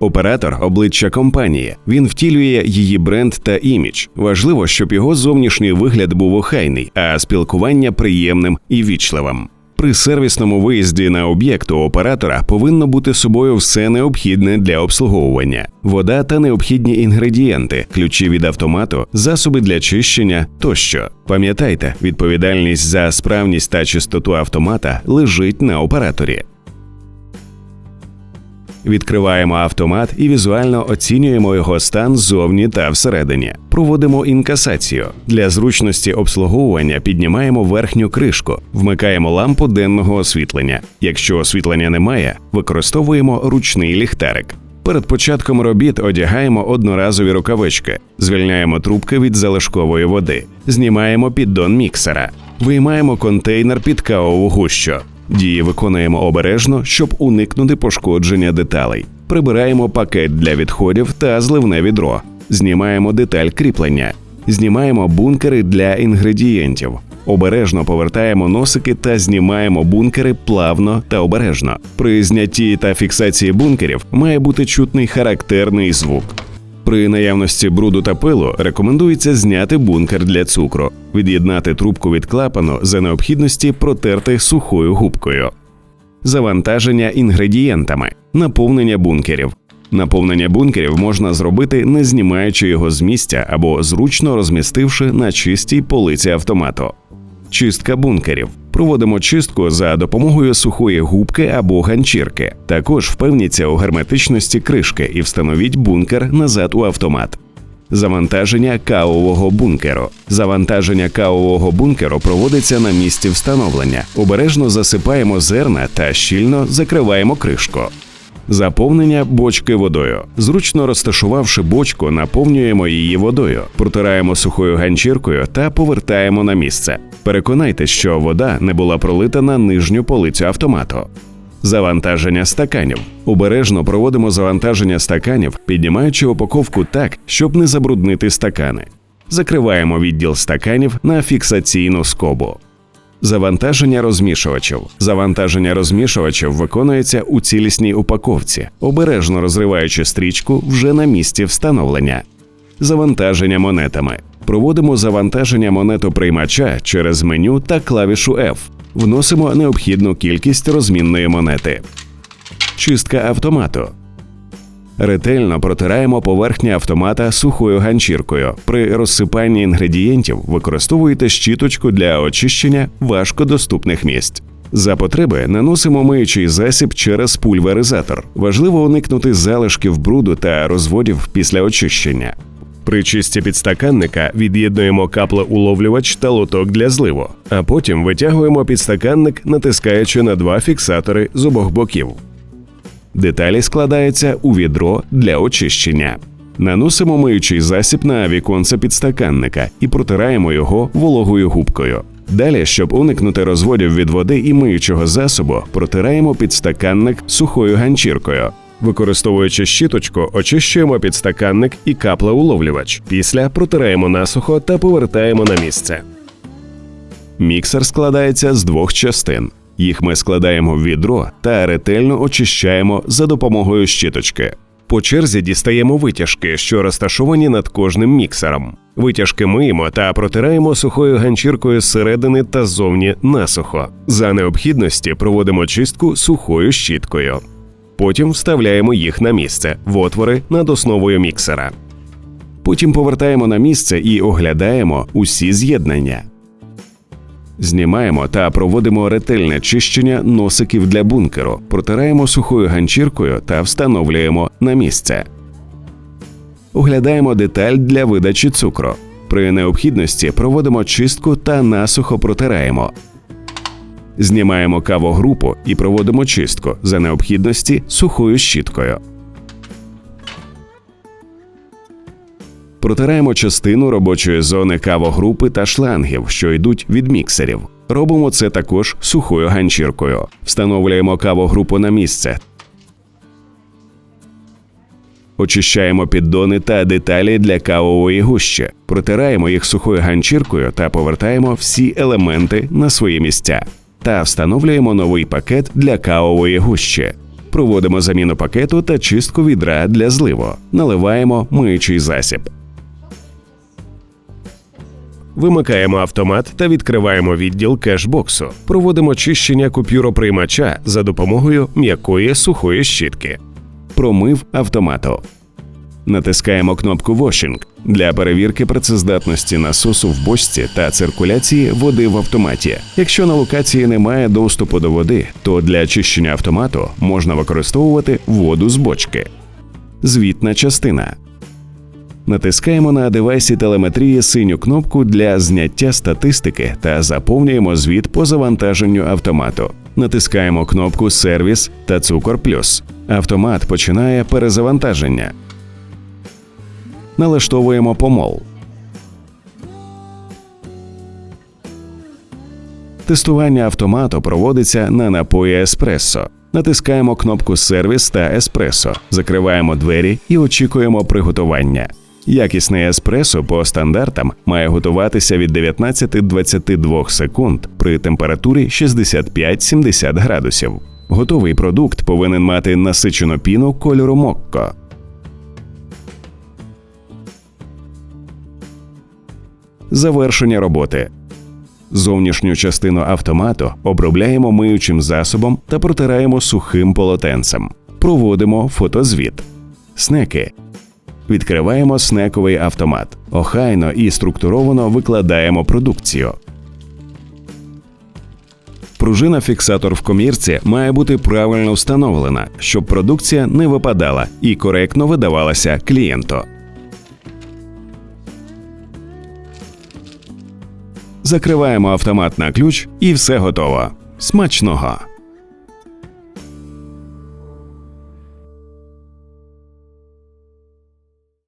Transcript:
Оператор обличчя компанії. Він втілює її бренд та імідж. Важливо, щоб його зовнішній вигляд був охайний, а спілкування приємним і вічливим. При сервісному виїзді на об'єкт у оператора повинно бути собою все необхідне для обслуговування: вода та необхідні інгредієнти, ключі від автомату, засоби для чищення тощо. Пам'ятайте, відповідальність за справність та чистоту автомата лежить на операторі. Відкриваємо автомат і візуально оцінюємо його стан ззовні та всередині. Проводимо інкасацію. Для зручності обслуговування піднімаємо верхню кришку, вмикаємо лампу денного освітлення. Якщо освітлення немає, використовуємо ручний ліхтарик. Перед початком робіт одягаємо одноразові рукавички, звільняємо трубки від залишкової води, знімаємо піддон міксера, виймаємо контейнер під кавову гущу. Дії виконуємо обережно, щоб уникнути пошкодження деталей. Прибираємо пакет для відходів та зливне відро, знімаємо деталь кріплення, знімаємо бункери для інгредієнтів. Обережно повертаємо носики та знімаємо бункери плавно та обережно. При знятті та фіксації бункерів має бути чутний характерний звук. При наявності бруду та пилу рекомендується зняти бункер для цукру, від'єднати трубку від клапану за необхідності протерти сухою губкою, завантаження інгредієнтами, наповнення бункерів. Наповнення бункерів можна зробити, не знімаючи його з місця або зручно розмістивши на чистій полиці автомату. Чистка бункерів. Проводимо чистку за допомогою сухої губки або ганчірки. Також впевніться у герметичності кришки і встановіть бункер назад у автомат. Завантаження кавового бункеру. Завантаження кавового бункеру проводиться на місці встановлення. Обережно засипаємо зерна та щільно закриваємо кришку. Заповнення бочки водою. Зручно розташувавши бочку, наповнюємо її водою, протираємо сухою ганчіркою та повертаємо на місце. Переконайтеся, що вода не була пролита на нижню полицю автомату. Завантаження стаканів. Обережно проводимо завантаження стаканів, піднімаючи упаковку так, щоб не забруднити стакани. Закриваємо відділ стаканів на фіксаційну скобу. Завантаження розмішувачів. Завантаження розмішувачів виконується у цілісній упаковці, обережно розриваючи стрічку вже на місці встановлення. Завантаження монетами. Проводимо завантаження монетоприймача через меню та клавішу F. Вносимо необхідну кількість розмінної монети. Чистка автомату. Ретельно протираємо поверхні автомата сухою ганчіркою. При розсипанні інгредієнтів використовуєте щіточку для очищення важкодоступних місць. За потреби наносимо миючий засіб через пульверизатор. Важливо уникнути залишків бруду та розводів після очищення. При чисті підстаканника від'єднуємо каплеуловлювач та лоток для зливу, а потім витягуємо підстаканник, натискаючи на два фіксатори з обох боків. Деталі складаються у відро для очищення. Наносимо миючий засіб на віконце підстаканника і протираємо його вологою губкою. Далі, щоб уникнути розводів від води і миючого засобу, протираємо підстаканник сухою ганчіркою. Використовуючи щіточку, очищуємо підстаканник і каплеуловлювач. Після протираємо насухо та повертаємо на місце. Міксер складається з двох частин. Їх ми складаємо в відро та ретельно очищаємо за допомогою щіточки. По черзі дістаємо витяжки, що розташовані над кожним міксером. Витяжки миємо та протираємо сухою ганчіркою зсередини та ззовні насухо. За необхідності проводимо чистку сухою щіткою. Потім вставляємо їх на місце в отвори над основою міксера. Потім повертаємо на місце і оглядаємо усі з'єднання. Знімаємо та проводимо ретельне чищення носиків для бункеру, протираємо сухою ганчіркою та встановлюємо на місце. Оглядаємо деталь для видачі цукру. При необхідності проводимо чистку та насухо протираємо. Знімаємо кавогрупу і проводимо чистку за необхідності сухою щіткою. Протираємо частину робочої зони кавогрупи та шлангів, що йдуть від міксерів. Робимо це також сухою ганчіркою. Встановлюємо кавогрупу на місце. Очищаємо піддони та деталі для кавової гущі. Протираємо їх сухою ганчіркою та повертаємо всі елементи на свої місця. Та встановлюємо новий пакет для кавової гущі. Проводимо заміну пакету та чистку відра для зливу. Наливаємо миючий засіб. Вимикаємо автомат та відкриваємо відділ кешбоксу. Проводимо чищення купюроприймача за допомогою м'якої сухої щітки. Промив автомату. Натискаємо кнопку Washing для перевірки працездатності насосу в бочці та циркуляції води в автоматі. Якщо на локації немає доступу до води, то для очищення автомату можна використовувати воду з бочки. Звітна частина. Натискаємо на девайсі телеметрії синю кнопку для зняття статистики та заповнюємо звіт по завантаженню автомату. Натискаємо кнопку Сервіс та Цукор Плюс. Автомат починає перезавантаження. Налаштовуємо помол. Тестування автомату проводиться на напої еспресо. Натискаємо кнопку Сервіс та еспресо, закриваємо двері і очікуємо приготування. Якісний еспресо по стандартам має готуватися від 19-22 секунд при температурі 65-70 градусів. Готовий продукт повинен мати насичену піну кольору мокко. Завершення роботи. Зовнішню частину автомату обробляємо миючим засобом та протираємо сухим полотенцем. Проводимо фотозвіт. Снеки. Відкриваємо снековий автомат. Охайно і структуровано викладаємо продукцію. Пружина фіксатор в комірці має бути правильно встановлена, щоб продукція не випадала і коректно видавалася клієнту. Закриваємо автомат на ключ і все готово. Смачного!